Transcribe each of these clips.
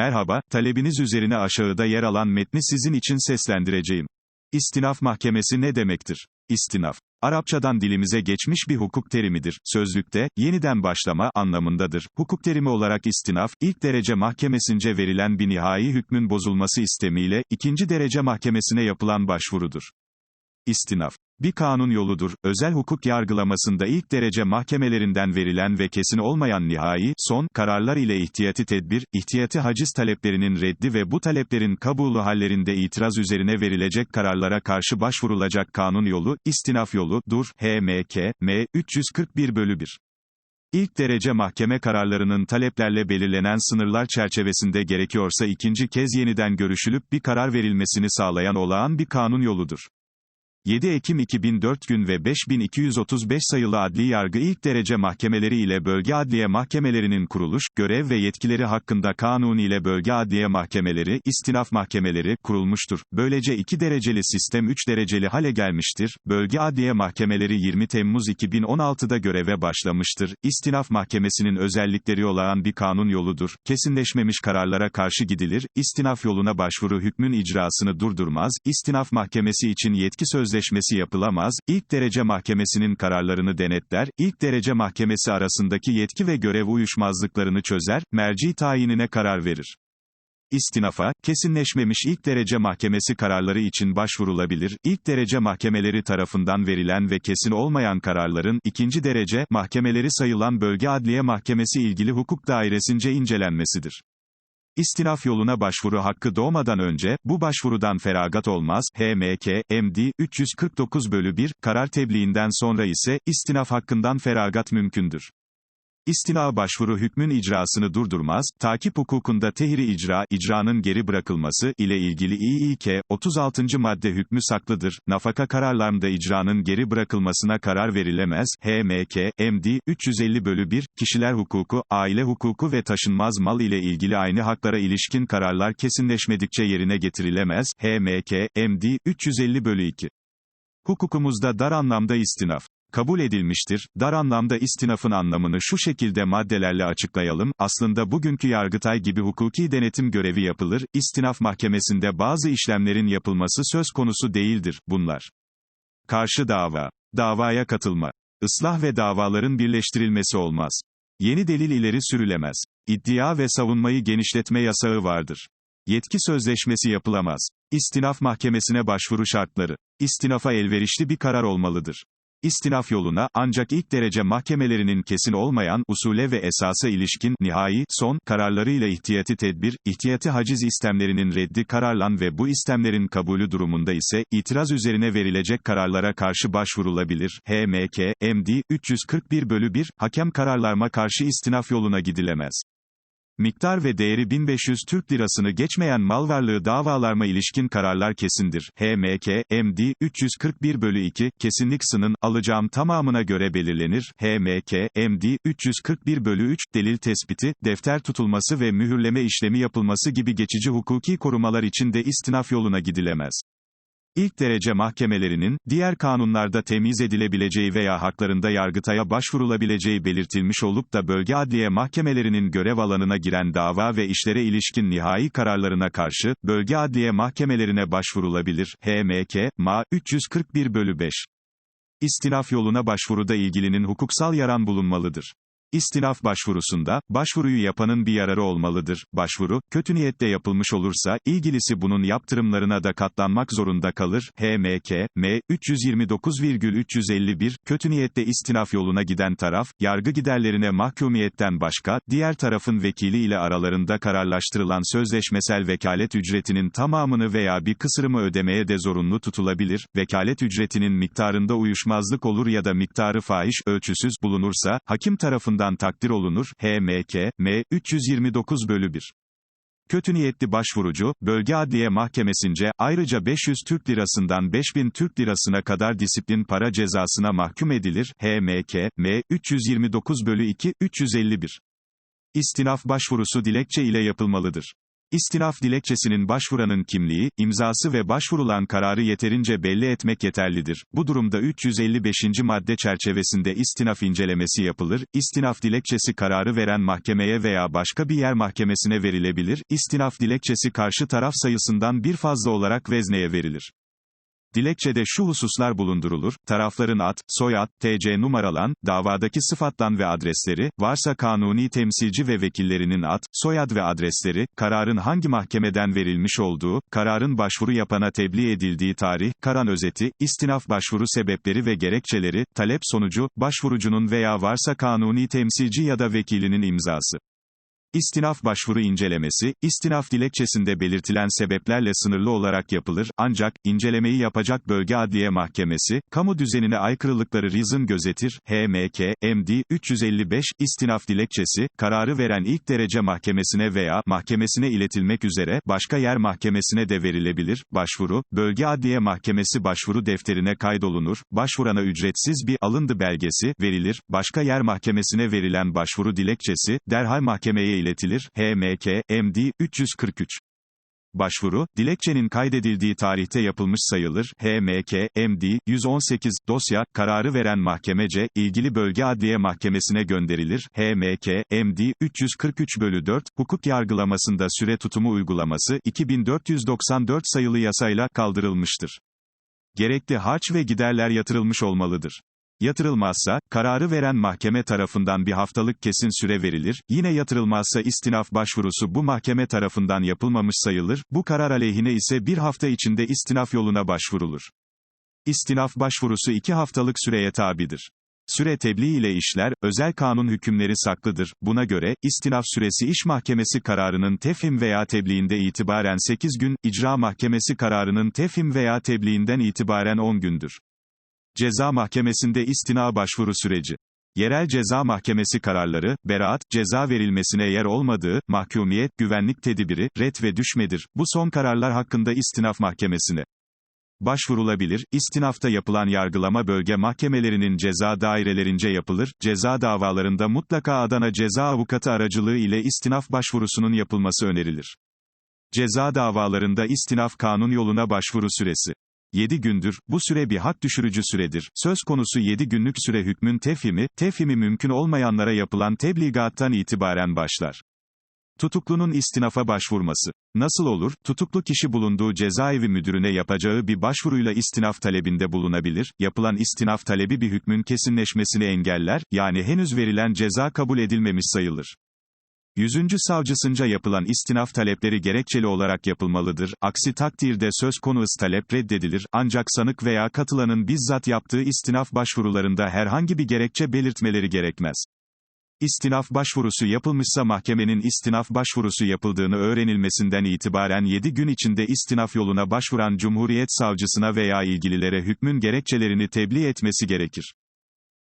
Merhaba, talebiniz üzerine aşağıda yer alan metni sizin için seslendireceğim. İstinaf mahkemesi ne demektir? İstinaf. Arapçadan dilimize geçmiş bir hukuk terimidir. Sözlükte, yeniden başlama anlamındadır. Hukuk terimi olarak istinaf, ilk derece mahkemesince verilen bir nihai hükmün bozulması istemiyle, ikinci derece mahkemesine yapılan başvurudur. İstinaf. Bir kanun yoludur, özel hukuk yargılamasında ilk derece mahkemelerinden verilen ve kesin olmayan nihai, son, kararlar ile ihtiyati tedbir, ihtiyati haciz taleplerinin reddi ve bu taleplerin kabulü hallerinde itiraz üzerine verilecek kararlara karşı başvurulacak kanun yolu, istinaf yolu, dur, HMK, M, 341 bölü 1. İlk derece mahkeme kararlarının taleplerle belirlenen sınırlar çerçevesinde gerekiyorsa ikinci kez yeniden görüşülüp bir karar verilmesini sağlayan olağan bir kanun yoludur. 7 Ekim 2004 gün ve 5235 sayılı adli yargı ilk derece mahkemeleri ile bölge adliye mahkemelerinin kuruluş, görev ve yetkileri hakkında kanun ile bölge adliye mahkemeleri, istinaf mahkemeleri, kurulmuştur. Böylece iki dereceli sistem 3 dereceli hale gelmiştir. Bölge adliye mahkemeleri 20 Temmuz 2016'da göreve başlamıştır. İstinaf mahkemesinin özellikleri olağan bir kanun yoludur. Kesinleşmemiş kararlara karşı gidilir. İstinaf yoluna başvuru hükmün icrasını durdurmaz. İstinaf mahkemesi için yetki söz sözleşmesi yapılamaz, ilk derece mahkemesinin kararlarını denetler, ilk derece mahkemesi arasındaki yetki ve görev uyuşmazlıklarını çözer, merci tayinine karar verir. İstinafa, kesinleşmemiş ilk derece mahkemesi kararları için başvurulabilir, ilk derece mahkemeleri tarafından verilen ve kesin olmayan kararların, ikinci derece, mahkemeleri sayılan bölge adliye mahkemesi ilgili hukuk dairesince incelenmesidir. İstinaf yoluna başvuru hakkı doğmadan önce, bu başvurudan feragat olmaz, HMK, MD, 349 bölü 1, karar tebliğinden sonra ise, istinaf hakkından feragat mümkündür. İstina başvuru hükmün icrasını durdurmaz, takip hukukunda tehri icra, icranın geri bırakılması ile ilgili İİK, 36. madde hükmü saklıdır, nafaka kararlarında icranın geri bırakılmasına karar verilemez, HMK, MD, 350 bölü 1, kişiler hukuku, aile hukuku ve taşınmaz mal ile ilgili aynı haklara ilişkin kararlar kesinleşmedikçe yerine getirilemez, HMK, MD, 350 bölü 2. Hukukumuzda dar anlamda istinaf kabul edilmiştir. Dar anlamda istinafın anlamını şu şekilde maddelerle açıklayalım, aslında bugünkü Yargıtay gibi hukuki denetim görevi yapılır, istinaf mahkemesinde bazı işlemlerin yapılması söz konusu değildir, bunlar. Karşı dava, davaya katılma, ıslah ve davaların birleştirilmesi olmaz. Yeni delil ileri sürülemez. İddia ve savunmayı genişletme yasağı vardır. Yetki sözleşmesi yapılamaz. İstinaf mahkemesine başvuru şartları. İstinafa elverişli bir karar olmalıdır. İstinaf yoluna, ancak ilk derece mahkemelerinin kesin olmayan, usule ve esasa ilişkin, nihai, son, kararlarıyla ihtiyati tedbir, ihtiyati haciz istemlerinin reddi kararlan ve bu istemlerin kabulü durumunda ise, itiraz üzerine verilecek kararlara karşı başvurulabilir. HMK, MD, 341 bölü 1, hakem kararlarma karşı istinaf yoluna gidilemez. Miktar ve değeri 1500 Türk Lirasını geçmeyen mal varlığı davalarma ilişkin kararlar kesindir. HMK, MD, 341 bölü 2, kesinlik sının, alacağım tamamına göre belirlenir. HMK, MD, 341 bölü 3, delil tespiti, defter tutulması ve mühürleme işlemi yapılması gibi geçici hukuki korumalar için de istinaf yoluna gidilemez. İlk derece mahkemelerinin, diğer kanunlarda temiz edilebileceği veya haklarında yargıtaya başvurulabileceği belirtilmiş olup da bölge adliye mahkemelerinin görev alanına giren dava ve işlere ilişkin nihai kararlarına karşı, bölge adliye mahkemelerine başvurulabilir. HMK, MA, 341 bölü 5. İstinaf yoluna başvuruda ilgilinin hukuksal yaran bulunmalıdır. İstinaf başvurusunda, başvuruyu yapanın bir yararı olmalıdır. Başvuru, kötü niyetle yapılmış olursa, ilgilisi bunun yaptırımlarına da katlanmak zorunda kalır. HMK, M, 329,351, kötü niyetle istinaf yoluna giden taraf, yargı giderlerine mahkumiyetten başka, diğer tarafın vekili ile aralarında kararlaştırılan sözleşmesel vekalet ücretinin tamamını veya bir kısırımı ödemeye de zorunlu tutulabilir. Vekalet ücretinin miktarında uyuşmazlık olur ya da miktarı fahiş, ölçüsüz bulunursa, hakim tarafından tarafından takdir olunur, HMK, M, 329 bölü 1. Kötü niyetli başvurucu, bölge adliye mahkemesince, ayrıca 500 Türk lirasından 5000 Türk lirasına kadar disiplin para cezasına mahkum edilir, HMK, M, 329 bölü 2, 351. İstinaf başvurusu dilekçe ile yapılmalıdır. İstinaf dilekçesinin başvuranın kimliği, imzası ve başvurulan kararı yeterince belli etmek yeterlidir. Bu durumda 355. madde çerçevesinde istinaf incelemesi yapılır. İstinaf dilekçesi kararı veren mahkemeye veya başka bir yer mahkemesine verilebilir. İstinaf dilekçesi karşı taraf sayısından bir fazla olarak vezneye verilir. Dilekçede şu hususlar bulundurulur, tarafların ad, soyad, TC numaralan, davadaki sıfatlan ve adresleri, varsa kanuni temsilci ve vekillerinin ad, soyad ve adresleri, kararın hangi mahkemeden verilmiş olduğu, kararın başvuru yapana tebliğ edildiği tarih, karan özeti, istinaf başvuru sebepleri ve gerekçeleri, talep sonucu, başvurucunun veya varsa kanuni temsilci ya da vekilinin imzası. İstinaf başvuru incelemesi, istinaf dilekçesinde belirtilen sebeplerle sınırlı olarak yapılır, ancak, incelemeyi yapacak bölge adliye mahkemesi, kamu düzenine aykırılıkları rizın gözetir, HMK, MD, 355, istinaf dilekçesi, kararı veren ilk derece mahkemesine veya, mahkemesine iletilmek üzere, başka yer mahkemesine de verilebilir, başvuru, bölge adliye mahkemesi başvuru defterine kaydolunur, başvurana ücretsiz bir, alındı belgesi, verilir, başka yer mahkemesine verilen başvuru dilekçesi, derhal mahkemeye iletilir, HMK, MD, 343. Başvuru, dilekçenin kaydedildiği tarihte yapılmış sayılır, HMK, MD, 118, dosya, kararı veren mahkemece, ilgili bölge adliye mahkemesine gönderilir, HMK, MD, 343 bölü 4, hukuk yargılamasında süre tutumu uygulaması, 2494 sayılı yasayla kaldırılmıştır. Gerekli harç ve giderler yatırılmış olmalıdır. Yatırılmazsa, kararı veren mahkeme tarafından bir haftalık kesin süre verilir, yine yatırılmazsa istinaf başvurusu bu mahkeme tarafından yapılmamış sayılır, bu karar aleyhine ise bir hafta içinde istinaf yoluna başvurulur. İstinaf başvurusu iki haftalık süreye tabidir. Süre tebliğ ile işler, özel kanun hükümleri saklıdır. Buna göre, istinaf süresi iş mahkemesi kararının tefhim veya tebliğinde itibaren 8 gün, icra mahkemesi kararının tefhim veya tebliğinden itibaren 10 gündür. Ceza Mahkemesi'nde istina başvuru süreci. Yerel Ceza Mahkemesi kararları, beraat, ceza verilmesine yer olmadığı, mahkumiyet, güvenlik tedbiri, ret ve düşmedir. Bu son kararlar hakkında istinaf mahkemesine başvurulabilir. İstinafta yapılan yargılama bölge mahkemelerinin ceza dairelerince yapılır. Ceza davalarında mutlaka Adana Ceza Avukatı aracılığı ile istinaf başvurusunun yapılması önerilir. Ceza davalarında istinaf kanun yoluna başvuru süresi 7 gündür, bu süre bir hak düşürücü süredir. Söz konusu 7 günlük süre hükmün tefhimi, tefhimi mümkün olmayanlara yapılan tebligattan itibaren başlar. Tutuklunun istinafa başvurması. Nasıl olur? Tutuklu kişi bulunduğu cezaevi müdürüne yapacağı bir başvuruyla istinaf talebinde bulunabilir. Yapılan istinaf talebi bir hükmün kesinleşmesini engeller, yani henüz verilen ceza kabul edilmemiş sayılır. Yüzüncü savcısınca yapılan istinaf talepleri gerekçeli olarak yapılmalıdır, aksi takdirde söz konusu talep reddedilir, ancak sanık veya katılanın bizzat yaptığı istinaf başvurularında herhangi bir gerekçe belirtmeleri gerekmez. İstinaf başvurusu yapılmışsa mahkemenin istinaf başvurusu yapıldığını öğrenilmesinden itibaren 7 gün içinde istinaf yoluna başvuran Cumhuriyet Savcısına veya ilgililere hükmün gerekçelerini tebliğ etmesi gerekir.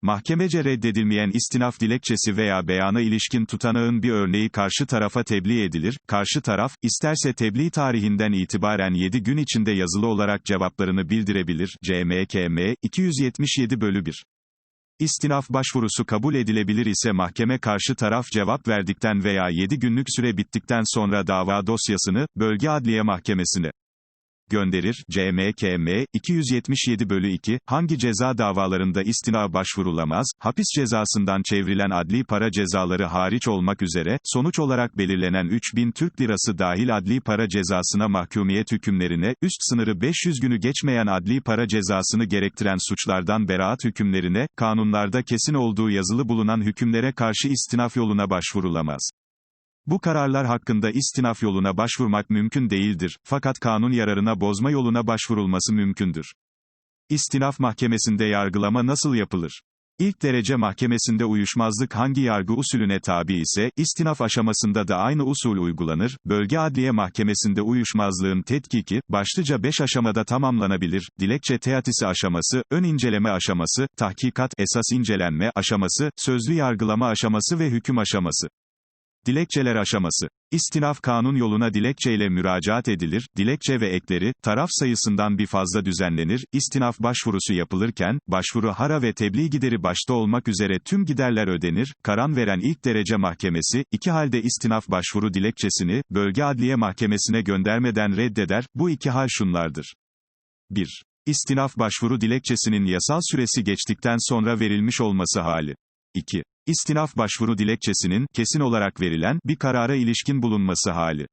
Mahkemece reddedilmeyen istinaf dilekçesi veya beyana ilişkin tutanağın bir örneği karşı tarafa tebliğ edilir, karşı taraf, isterse tebliğ tarihinden itibaren 7 gün içinde yazılı olarak cevaplarını bildirebilir, CMKM, 277 bölü 1. İstinaf başvurusu kabul edilebilir ise mahkeme karşı taraf cevap verdikten veya 7 günlük süre bittikten sonra dava dosyasını, bölge adliye mahkemesine gönderir. CMKM 277 bölü 2 hangi ceza davalarında istina başvurulamaz, hapis cezasından çevrilen adli para cezaları hariç olmak üzere, sonuç olarak belirlenen 3000 Türk lirası dahil adli para cezasına mahkumiyet hükümlerine, üst sınırı 500 günü geçmeyen adli para cezasını gerektiren suçlardan beraat hükümlerine, kanunlarda kesin olduğu yazılı bulunan hükümlere karşı istinaf yoluna başvurulamaz. Bu kararlar hakkında istinaf yoluna başvurmak mümkün değildir, fakat kanun yararına bozma yoluna başvurulması mümkündür. İstinaf mahkemesinde yargılama nasıl yapılır? İlk derece mahkemesinde uyuşmazlık hangi yargı usulüne tabi ise, istinaf aşamasında da aynı usul uygulanır, bölge adliye mahkemesinde uyuşmazlığın tetkiki, başlıca 5 aşamada tamamlanabilir, dilekçe teatisi aşaması, ön inceleme aşaması, tahkikat, esas incelenme aşaması, sözlü yargılama aşaması ve hüküm aşaması. Dilekçeler aşaması. İstinaf kanun yoluna dilekçeyle müracaat edilir, dilekçe ve ekleri, taraf sayısından bir fazla düzenlenir, istinaf başvurusu yapılırken, başvuru hara ve tebliğ gideri başta olmak üzere tüm giderler ödenir, karan veren ilk derece mahkemesi, iki halde istinaf başvuru dilekçesini, bölge adliye mahkemesine göndermeden reddeder, bu iki hal şunlardır. 1. İstinaf başvuru dilekçesinin yasal süresi geçtikten sonra verilmiş olması hali. 2. İstinaf başvuru dilekçesinin, kesin olarak verilen, bir karara ilişkin bulunması hali.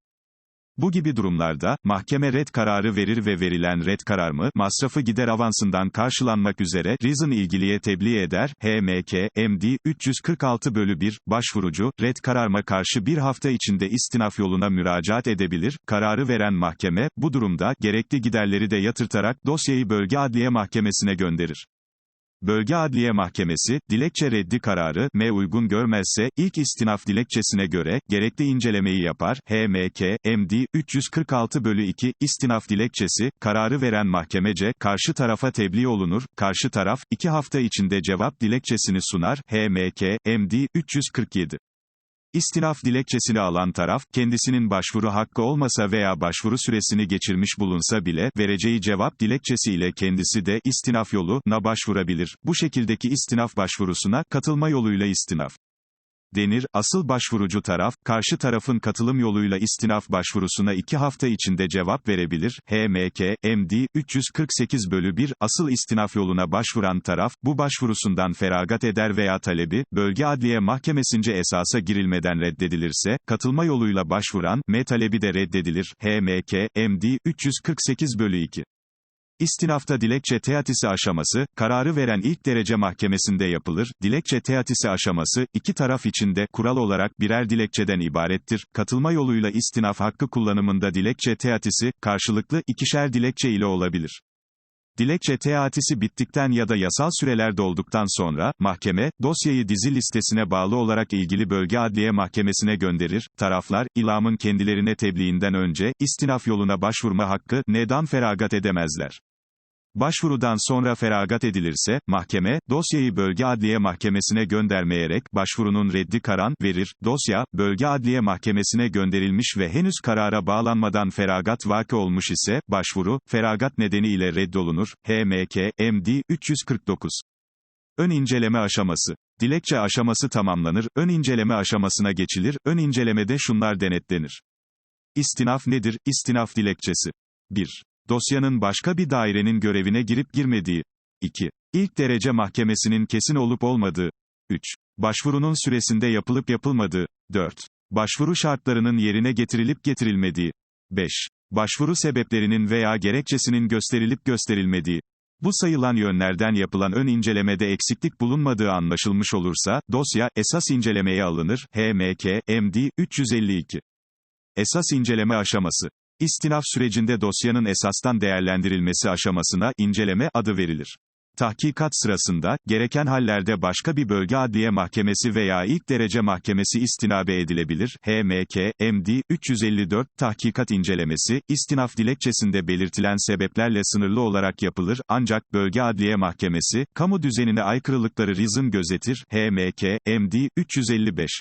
Bu gibi durumlarda, mahkeme red kararı verir ve verilen red karar mı, masrafı gider avansından karşılanmak üzere, reason ilgiliye tebliğ eder, HMK, MD, 346 bölü 1, başvurucu, red kararma karşı bir hafta içinde istinaf yoluna müracaat edebilir, kararı veren mahkeme, bu durumda, gerekli giderleri de yatırtarak, dosyayı bölge adliye mahkemesine gönderir. Bölge Adliye Mahkemesi, dilekçe reddi kararı, M uygun görmezse, ilk istinaf dilekçesine göre, gerekli incelemeyi yapar, HMK, MD, 346 bölü 2, istinaf dilekçesi, kararı veren mahkemece, karşı tarafa tebliğ olunur, karşı taraf, iki hafta içinde cevap dilekçesini sunar, HMK, MD, 347. İstinaf dilekçesini alan taraf, kendisinin başvuru hakkı olmasa veya başvuru süresini geçirmiş bulunsa bile, vereceği cevap dilekçesi ile kendisi de, istinaf yolu, na başvurabilir. Bu şekildeki istinaf başvurusuna, katılma yoluyla istinaf denir, asıl başvurucu taraf, karşı tarafın katılım yoluyla istinaf başvurusuna iki hafta içinde cevap verebilir, HMK, MD, 348 bölü 1, asıl istinaf yoluna başvuran taraf, bu başvurusundan feragat eder veya talebi, bölge adliye mahkemesince esasa girilmeden reddedilirse, katılma yoluyla başvuran, M talebi de reddedilir, HMK, MD, 348 bölü 2. İstinafta dilekçe teatisi aşaması, kararı veren ilk derece mahkemesinde yapılır. Dilekçe teatisi aşaması, iki taraf içinde, kural olarak birer dilekçeden ibarettir. Katılma yoluyla istinaf hakkı kullanımında dilekçe teatisi, karşılıklı ikişer dilekçe ile olabilir. Dilekçe teatisi bittikten ya da yasal süreler dolduktan sonra, mahkeme, dosyayı dizi listesine bağlı olarak ilgili bölge adliye mahkemesine gönderir, taraflar, ilamın kendilerine tebliğinden önce, istinaf yoluna başvurma hakkı, neden feragat edemezler. Başvurudan sonra feragat edilirse, mahkeme, dosyayı bölge adliye mahkemesine göndermeyerek, başvurunun reddi karan, verir, dosya, bölge adliye mahkemesine gönderilmiş ve henüz karara bağlanmadan feragat vaki olmuş ise, başvuru, feragat nedeniyle reddolunur, HMK, MD, 349. Ön inceleme aşaması. Dilekçe aşaması tamamlanır, ön inceleme aşamasına geçilir, ön incelemede şunlar denetlenir. İstinaf nedir? İstinaf dilekçesi. 1. Dosyanın başka bir dairenin görevine girip girmediği. 2. İlk derece mahkemesinin kesin olup olmadığı. 3. Başvurunun süresinde yapılıp yapılmadığı. 4. Başvuru şartlarının yerine getirilip getirilmediği. 5. Başvuru sebeplerinin veya gerekçesinin gösterilip gösterilmediği. Bu sayılan yönlerden yapılan ön incelemede eksiklik bulunmadığı anlaşılmış olursa, dosya, esas incelemeye alınır, HMK, MD, 352. Esas inceleme aşaması. İstinaf sürecinde dosyanın esastan değerlendirilmesi aşamasına inceleme adı verilir. Tahkikat sırasında, gereken hallerde başka bir bölge adliye mahkemesi veya ilk derece mahkemesi istinabe edilebilir. HMK, MD, 354, tahkikat incelemesi, istinaf dilekçesinde belirtilen sebeplerle sınırlı olarak yapılır, ancak bölge adliye mahkemesi, kamu düzenine aykırılıkları rizm gözetir. HMK, MD, 355.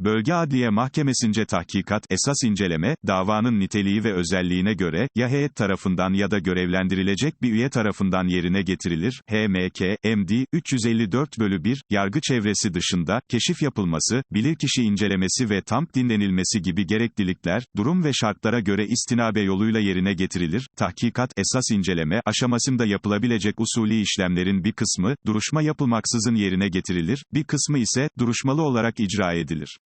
Bölge Adliye Mahkemesince tahkikat, esas inceleme, davanın niteliği ve özelliğine göre, ya heyet tarafından ya da görevlendirilecek bir üye tarafından yerine getirilir. HMK, MD, 354 bölü 1, yargı çevresi dışında, keşif yapılması, bilirkişi incelemesi ve tam dinlenilmesi gibi gereklilikler, durum ve şartlara göre istinabe yoluyla yerine getirilir. Tahkikat, esas inceleme, aşamasında yapılabilecek usulü işlemlerin bir kısmı, duruşma yapılmaksızın yerine getirilir, bir kısmı ise, duruşmalı olarak icra edilir.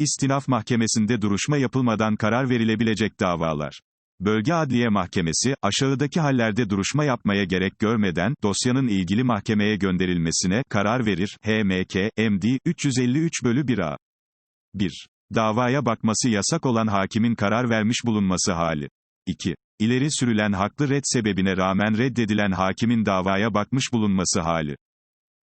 İstinaf Mahkemesi'nde duruşma yapılmadan karar verilebilecek davalar. Bölge Adliye Mahkemesi, aşağıdaki hallerde duruşma yapmaya gerek görmeden, dosyanın ilgili mahkemeye gönderilmesine, karar verir. HMK, MD, 353 bölü 1A. 1. Davaya bakması yasak olan hakimin karar vermiş bulunması hali. 2. İleri sürülen haklı red sebebine rağmen reddedilen hakimin davaya bakmış bulunması hali.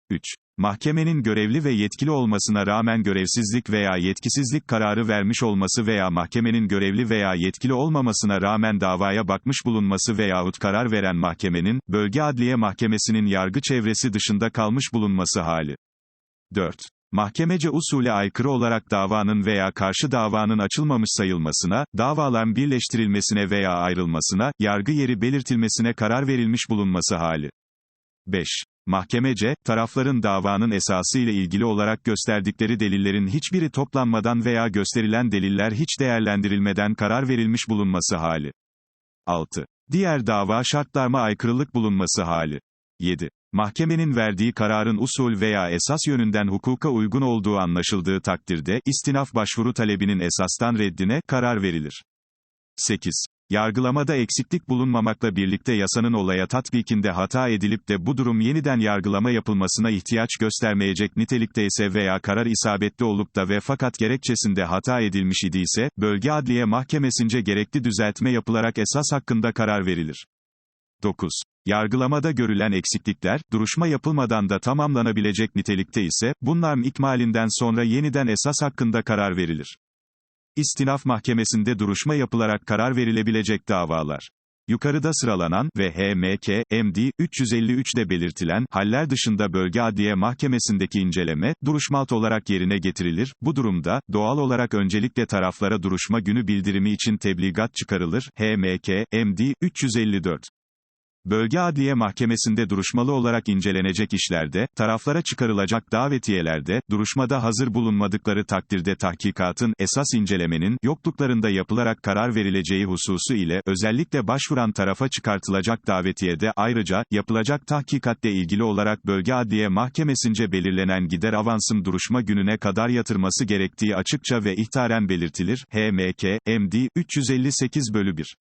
3. Mahkemenin görevli ve yetkili olmasına rağmen görevsizlik veya yetkisizlik kararı vermiş olması veya mahkemenin görevli veya yetkili olmamasına rağmen davaya bakmış bulunması veyahut karar veren mahkemenin, bölge adliye mahkemesinin yargı çevresi dışında kalmış bulunması hali. 4. Mahkemece usule aykırı olarak davanın veya karşı davanın açılmamış sayılmasına, davaların birleştirilmesine veya ayrılmasına, yargı yeri belirtilmesine karar verilmiş bulunması hali. 5. Mahkemece, tarafların davanın esası ile ilgili olarak gösterdikleri delillerin hiçbiri toplanmadan veya gösterilen deliller hiç değerlendirilmeden karar verilmiş bulunması hali. 6. Diğer dava şartlarına aykırılık bulunması hali. 7. Mahkemenin verdiği kararın usul veya esas yönünden hukuka uygun olduğu anlaşıldığı takdirde, istinaf başvuru talebinin esastan reddine karar verilir. 8. Yargılamada eksiklik bulunmamakla birlikte yasanın olaya tatbikinde hata edilip de bu durum yeniden yargılama yapılmasına ihtiyaç göstermeyecek nitelikte ise veya karar isabetli olup da ve fakat gerekçesinde hata edilmiş idiyse, bölge adliye mahkemesince gerekli düzeltme yapılarak esas hakkında karar verilir. 9. Yargılamada görülen eksiklikler, duruşma yapılmadan da tamamlanabilecek nitelikte ise, bunların ikmalinden sonra yeniden esas hakkında karar verilir. İstinaf mahkemesinde duruşma yapılarak karar verilebilecek davalar. Yukarıda sıralanan ve HMK, MD, 353'de belirtilen, haller dışında bölge adliye mahkemesindeki inceleme, duruşmalt olarak yerine getirilir. Bu durumda, doğal olarak öncelikle taraflara duruşma günü bildirimi için tebligat çıkarılır. HMK, MD, 354. Bölge Adliye Mahkemesi'nde duruşmalı olarak incelenecek işlerde, taraflara çıkarılacak davetiyelerde, duruşmada hazır bulunmadıkları takdirde tahkikatın, esas incelemenin, yokluklarında yapılarak karar verileceği hususu ile, özellikle başvuran tarafa çıkartılacak davetiyede ayrıca, yapılacak tahkikatle ilgili olarak Bölge Adliye Mahkemesince belirlenen gider avansın duruşma gününe kadar yatırması gerektiği açıkça ve ihtaren belirtilir. HMK, MD, 358 bölü 1.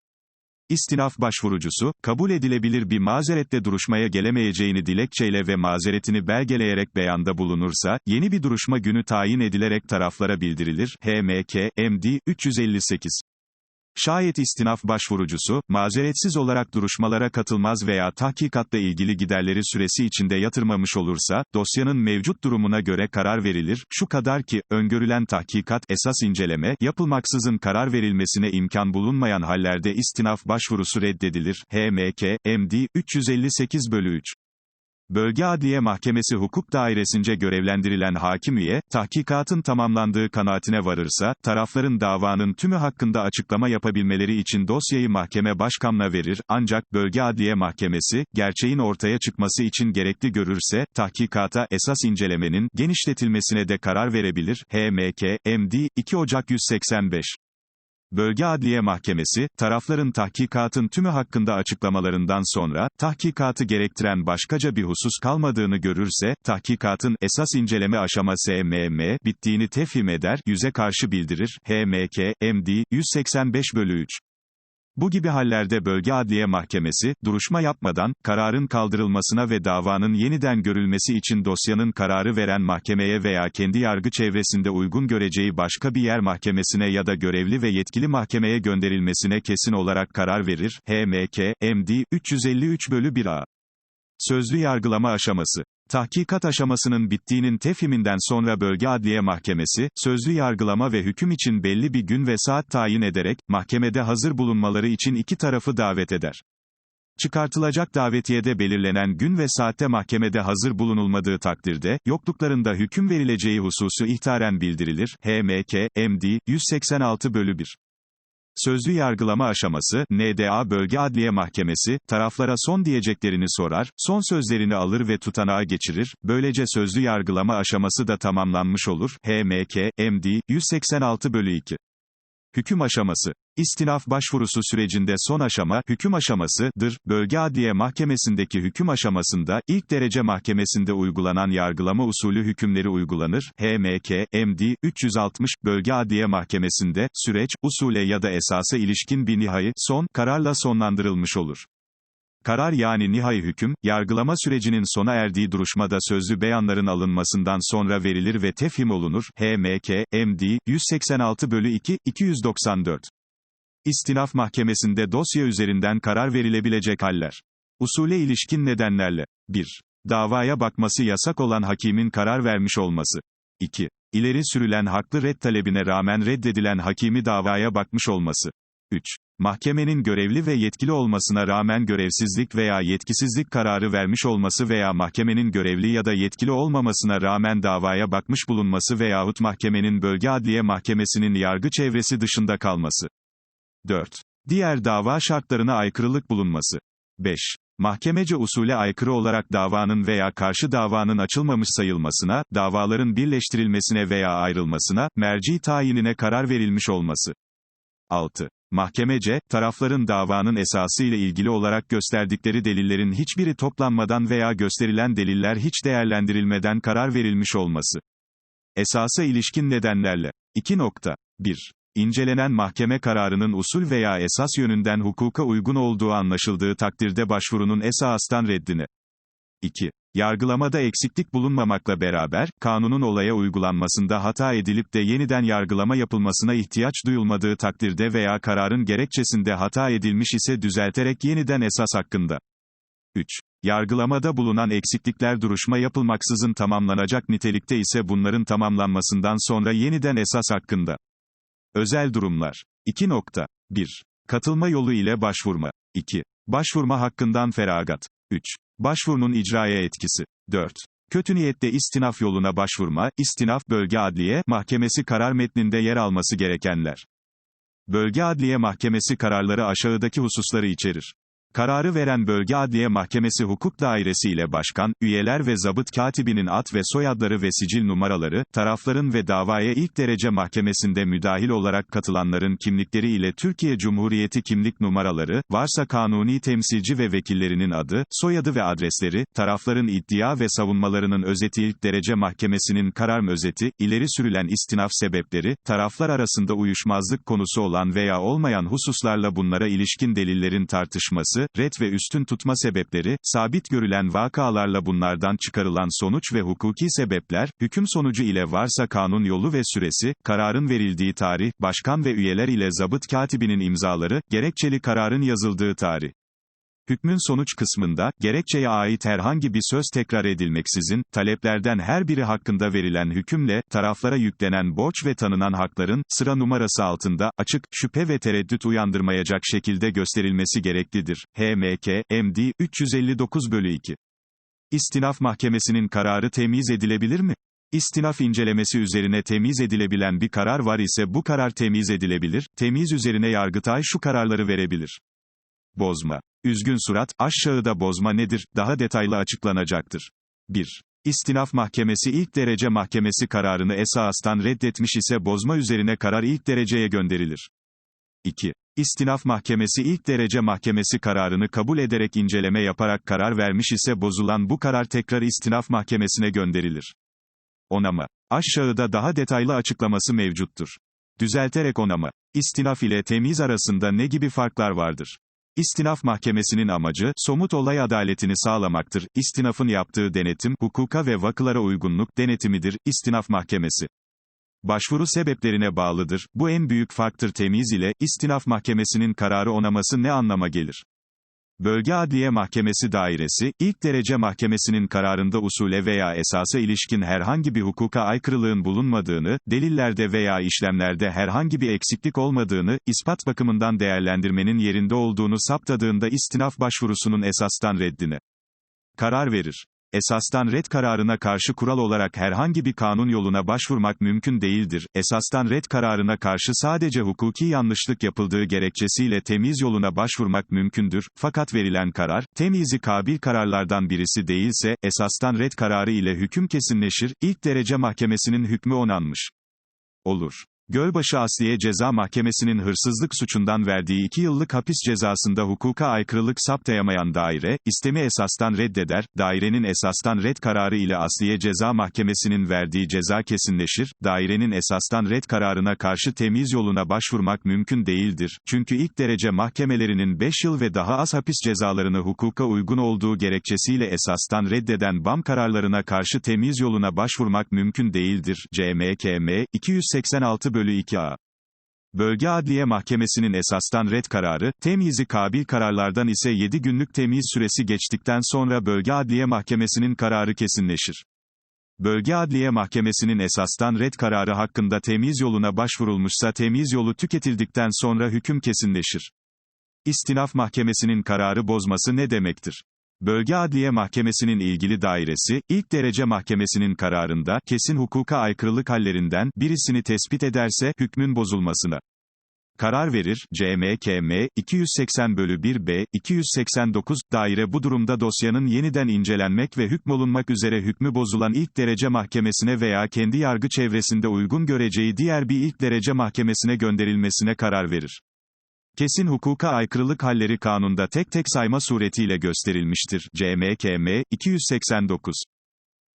İstinaf başvurucusu, kabul edilebilir bir mazerette duruşmaya gelemeyeceğini dilekçeyle ve mazeretini belgeleyerek beyanda bulunursa, yeni bir duruşma günü tayin edilerek taraflara bildirilir. HMK, MD, 358. Şayet istinaf başvurucusu, mazeretsiz olarak duruşmalara katılmaz veya tahkikatla ilgili giderleri süresi içinde yatırmamış olursa, dosyanın mevcut durumuna göre karar verilir, şu kadar ki, öngörülen tahkikat, esas inceleme, yapılmaksızın karar verilmesine imkan bulunmayan hallerde istinaf başvurusu reddedilir. HMK, MD, 358 bölü 3. Bölge Adliye Mahkemesi Hukuk Dairesince görevlendirilen hakim üye, tahkikatın tamamlandığı kanaatine varırsa, tarafların davanın tümü hakkında açıklama yapabilmeleri için dosyayı mahkeme başkanına verir, ancak, Bölge Adliye Mahkemesi, gerçeğin ortaya çıkması için gerekli görürse, tahkikata esas incelemenin, genişletilmesine de karar verebilir. HMK, MD, 2 Ocak 185. Bölge Adliye Mahkemesi, tarafların tahkikatın tümü hakkında açıklamalarından sonra, tahkikatı gerektiren başkaca bir husus kalmadığını görürse, tahkikatın esas inceleme aşaması MM, bittiğini tefhim eder, yüze karşı bildirir. HMK, MD, 185 bölü 3. Bu gibi hallerde Bölge Adliye Mahkemesi, duruşma yapmadan, kararın kaldırılmasına ve davanın yeniden görülmesi için dosyanın kararı veren mahkemeye veya kendi yargı çevresinde uygun göreceği başka bir yer mahkemesine ya da görevli ve yetkili mahkemeye gönderilmesine kesin olarak karar verir. HMK, MD, 353 bölü 1A. Sözlü yargılama aşaması. Tahkikat aşamasının bittiğinin tefhiminden sonra Bölge Adliye Mahkemesi, sözlü yargılama ve hüküm için belli bir gün ve saat tayin ederek, mahkemede hazır bulunmaları için iki tarafı davet eder. Çıkartılacak davetiyede belirlenen gün ve saatte mahkemede hazır bulunulmadığı takdirde, yokluklarında hüküm verileceği hususu ihtaren bildirilir. HMK, MD, 186 bölü 1. Sözlü yargılama aşaması, NDA Bölge Adliye Mahkemesi, taraflara son diyeceklerini sorar, son sözlerini alır ve tutanağa geçirir, böylece sözlü yargılama aşaması da tamamlanmış olur. HMK, MD, 186 bölü 2. Hüküm aşaması. İstinaf başvurusu sürecinde son aşama, hüküm aşamasıdır. Bölge Adliye Mahkemesi'ndeki hüküm aşamasında, ilk derece mahkemesinde uygulanan yargılama usulü hükümleri uygulanır. HMK, MD, 360, Bölge Adliye Mahkemesi'nde, süreç, usule ya da esasa ilişkin bir nihai, son, kararla sonlandırılmış olur. Karar yani nihai hüküm, yargılama sürecinin sona erdiği duruşmada sözlü beyanların alınmasından sonra verilir ve tefhim olunur. HMK, MD, 186 bölü 2, 294. İstinaf Mahkemesi'nde dosya üzerinden karar verilebilecek haller. Usule ilişkin nedenlerle. 1. Davaya bakması yasak olan hakimin karar vermiş olması. 2. İleri sürülen haklı red talebine rağmen reddedilen hakimi davaya bakmış olması. 3. mahkemenin görevli ve yetkili olmasına rağmen görevsizlik veya yetkisizlik kararı vermiş olması veya mahkemenin görevli ya da yetkili olmamasına rağmen davaya bakmış bulunması veyahut mahkemenin bölge adliye mahkemesinin yargı çevresi dışında kalması. 4. Diğer dava şartlarına aykırılık bulunması. 5. Mahkemece usule aykırı olarak davanın veya karşı davanın açılmamış sayılmasına, davaların birleştirilmesine veya ayrılmasına, merci tayinine karar verilmiş olması. 6. Mahkemece, tarafların davanın esası ile ilgili olarak gösterdikleri delillerin hiçbiri toplanmadan veya gösterilen deliller hiç değerlendirilmeden karar verilmiş olması. Esasa ilişkin nedenlerle. 2.1. İncelenen mahkeme kararının usul veya esas yönünden hukuka uygun olduğu anlaşıldığı takdirde başvurunun esastan reddine. 2. Yargılamada eksiklik bulunmamakla beraber, kanunun olaya uygulanmasında hata edilip de yeniden yargılama yapılmasına ihtiyaç duyulmadığı takdirde veya kararın gerekçesinde hata edilmiş ise düzelterek yeniden esas hakkında. 3. Yargılamada bulunan eksiklikler duruşma yapılmaksızın tamamlanacak nitelikte ise bunların tamamlanmasından sonra yeniden esas hakkında. Özel durumlar. 2.1. Katılma yolu ile başvurma. 2. Başvurma hakkından feragat. 3. Başvurunun icraya etkisi. 4. Kötü niyette istinaf yoluna başvurma, istinaf, bölge adliye, mahkemesi karar metninde yer alması gerekenler. Bölge adliye mahkemesi kararları aşağıdaki hususları içerir. Kararı veren Bölge Adliye Mahkemesi Hukuk Dairesi ile başkan, üyeler ve zabıt katibinin ad ve soyadları ve sicil numaraları, tarafların ve davaya ilk derece mahkemesinde müdahil olarak katılanların kimlikleri ile Türkiye Cumhuriyeti kimlik numaraları, varsa kanuni temsilci ve vekillerinin adı, soyadı ve adresleri, tarafların iddia ve savunmalarının özeti ilk derece mahkemesinin karar özeti, ileri sürülen istinaf sebepleri, taraflar arasında uyuşmazlık konusu olan veya olmayan hususlarla bunlara ilişkin delillerin tartışması, red ve üstün tutma sebepleri, sabit görülen vakalarla bunlardan çıkarılan sonuç ve hukuki sebepler, hüküm sonucu ile varsa kanun yolu ve süresi, kararın verildiği tarih, başkan ve üyeler ile zabıt katibinin imzaları, gerekçeli kararın yazıldığı tarih. Hükmün sonuç kısmında, gerekçeye ait herhangi bir söz tekrar edilmeksizin, taleplerden her biri hakkında verilen hükümle, taraflara yüklenen borç ve tanınan hakların, sıra numarası altında, açık, şüphe ve tereddüt uyandırmayacak şekilde gösterilmesi gereklidir. HMK, MD, 359 bölü 2. İstinaf Mahkemesi'nin kararı temiz edilebilir mi? İstinaf incelemesi üzerine temiz edilebilen bir karar var ise bu karar temiz edilebilir, temiz üzerine Yargıtay şu kararları verebilir. Bozma. Üzgün surat, aşağıda bozma nedir, daha detaylı açıklanacaktır. 1. İstinaf Mahkemesi ilk derece mahkemesi kararını esastan reddetmiş ise bozma üzerine karar ilk dereceye gönderilir. 2. İstinaf Mahkemesi ilk derece mahkemesi kararını kabul ederek inceleme yaparak karar vermiş ise bozulan bu karar tekrar istinaf mahkemesine gönderilir. Onama. Aşağıda daha detaylı açıklaması mevcuttur. Düzelterek onama. İstinaf ile temiz arasında ne gibi farklar vardır? İstinaf mahkemesinin amacı, somut olay adaletini sağlamaktır. İstinafın yaptığı denetim, hukuka ve vakılara uygunluk denetimidir. İstinaf mahkemesi. Başvuru sebeplerine bağlıdır. Bu en büyük farktır temiz ile, istinaf mahkemesinin kararı onaması ne anlama gelir? Bölge Adliye Mahkemesi Dairesi, ilk derece mahkemesinin kararında usule veya esasa ilişkin herhangi bir hukuka aykırılığın bulunmadığını, delillerde veya işlemlerde herhangi bir eksiklik olmadığını, ispat bakımından değerlendirmenin yerinde olduğunu saptadığında istinaf başvurusunun esastan reddine karar verir. Esastan red kararına karşı kural olarak herhangi bir kanun yoluna başvurmak mümkün değildir. Esastan red kararına karşı sadece hukuki yanlışlık yapıldığı gerekçesiyle temiz yoluna başvurmak mümkündür. Fakat verilen karar, temizi kabil kararlardan birisi değilse, esastan red kararı ile hüküm kesinleşir, ilk derece mahkemesinin hükmü onanmış olur. Gölbaşı Asliye Ceza Mahkemesi'nin hırsızlık suçundan verdiği 2 yıllık hapis cezasında hukuka aykırılık saptayamayan daire, istemi esastan reddeder, dairenin esastan red kararı ile Asliye Ceza Mahkemesi'nin verdiği ceza kesinleşir, dairenin esastan red kararına karşı temiz yoluna başvurmak mümkün değildir, çünkü ilk derece mahkemelerinin 5 yıl ve daha az hapis cezalarını hukuka uygun olduğu gerekçesiyle esastan reddeden BAM kararlarına karşı temiz yoluna başvurmak mümkün değildir. CMKM, 286 bölü 2a. Bölge Adliye Mahkemesi'nin esastan red kararı, temyizi kabil kararlardan ise 7 günlük temyiz süresi geçtikten sonra Bölge Adliye Mahkemesi'nin kararı kesinleşir. Bölge Adliye Mahkemesi'nin esastan red kararı hakkında temyiz yoluna başvurulmuşsa temyiz yolu tüketildikten sonra hüküm kesinleşir. İstinaf Mahkemesi'nin kararı bozması ne demektir? Bölge Adliye Mahkemesi'nin ilgili dairesi, ilk derece mahkemesinin kararında, kesin hukuka aykırılık hallerinden, birisini tespit ederse, hükmün bozulmasına karar verir, CMKM, 280 bölü 1B, 289, daire bu durumda dosyanın yeniden incelenmek ve hükmolunmak üzere hükmü bozulan ilk derece mahkemesine veya kendi yargı çevresinde uygun göreceği diğer bir ilk derece mahkemesine gönderilmesine karar verir. Kesin hukuka aykırılık halleri kanunda tek tek sayma suretiyle gösterilmiştir. CMKM, 289.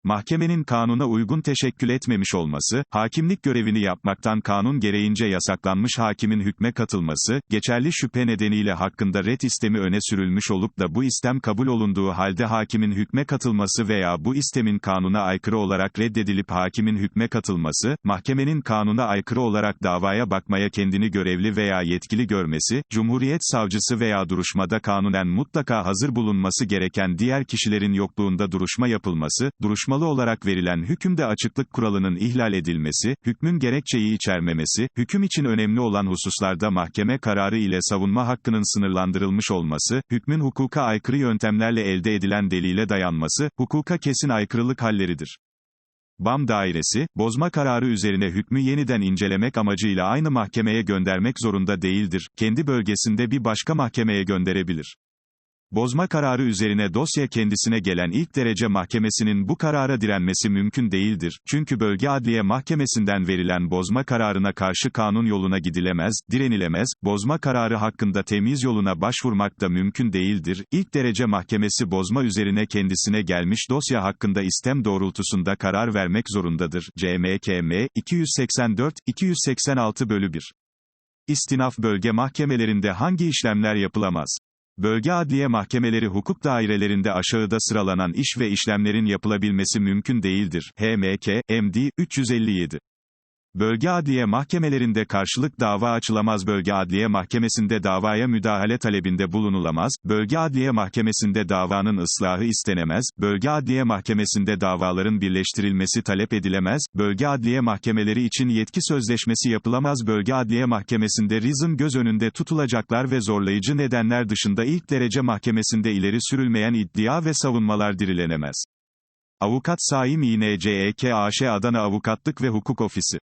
Mahkemenin kanuna uygun teşekkül etmemiş olması, hakimlik görevini yapmaktan kanun gereğince yasaklanmış hakimin hükme katılması, geçerli şüphe nedeniyle hakkında ret istemi öne sürülmüş olup da bu istem kabul olunduğu halde hakimin hükme katılması veya bu istemin kanuna aykırı olarak reddedilip hakimin hükme katılması, mahkemenin kanuna aykırı olarak davaya bakmaya kendini görevli veya yetkili görmesi, Cumhuriyet savcısı veya duruşmada kanunen mutlaka hazır bulunması gereken diğer kişilerin yokluğunda duruşma yapılması, duruşma duruşmalı olarak verilen hükümde açıklık kuralının ihlal edilmesi, hükmün gerekçeyi içermemesi, hüküm için önemli olan hususlarda mahkeme kararı ile savunma hakkının sınırlandırılmış olması, hükmün hukuka aykırı yöntemlerle elde edilen delile dayanması, hukuka kesin aykırılık halleridir. BAM dairesi, bozma kararı üzerine hükmü yeniden incelemek amacıyla aynı mahkemeye göndermek zorunda değildir, kendi bölgesinde bir başka mahkemeye gönderebilir. Bozma kararı üzerine dosya kendisine gelen ilk derece mahkemesinin bu karara direnmesi mümkün değildir, çünkü bölge adliye mahkemesinden verilen bozma kararına karşı kanun yoluna gidilemez, direnilemez, bozma kararı hakkında temiz yoluna başvurmak da mümkün değildir, İlk derece mahkemesi bozma üzerine kendisine gelmiş dosya hakkında istem doğrultusunda karar vermek zorundadır. CMKM, 284, 286 bölü 1. İstinaf bölge mahkemelerinde hangi işlemler yapılamaz? Bölge adliye mahkemeleri hukuk dairelerinde aşağıda sıralanan iş ve işlemlerin yapılabilmesi mümkün değildir. HMK, MD, 357. Bölge adliye mahkemelerinde karşılık dava açılamaz. Bölge adliye mahkemesinde davaya müdahale talebinde bulunulamaz. Bölge adliye mahkemesinde davanın ıslahı istenemez. Bölge adliye mahkemesinde davaların birleştirilmesi talep edilemez. Bölge adliye mahkemeleri için yetki sözleşmesi yapılamaz. Bölge adliye mahkemesinde rizm göz önünde tutulacaklar ve zorlayıcı nedenler dışında ilk derece mahkemesinde ileri sürülmeyen iddia ve savunmalar dirilenemez. Avukat Saim İNCEK AŞ Adana Avukatlık ve Hukuk Ofisi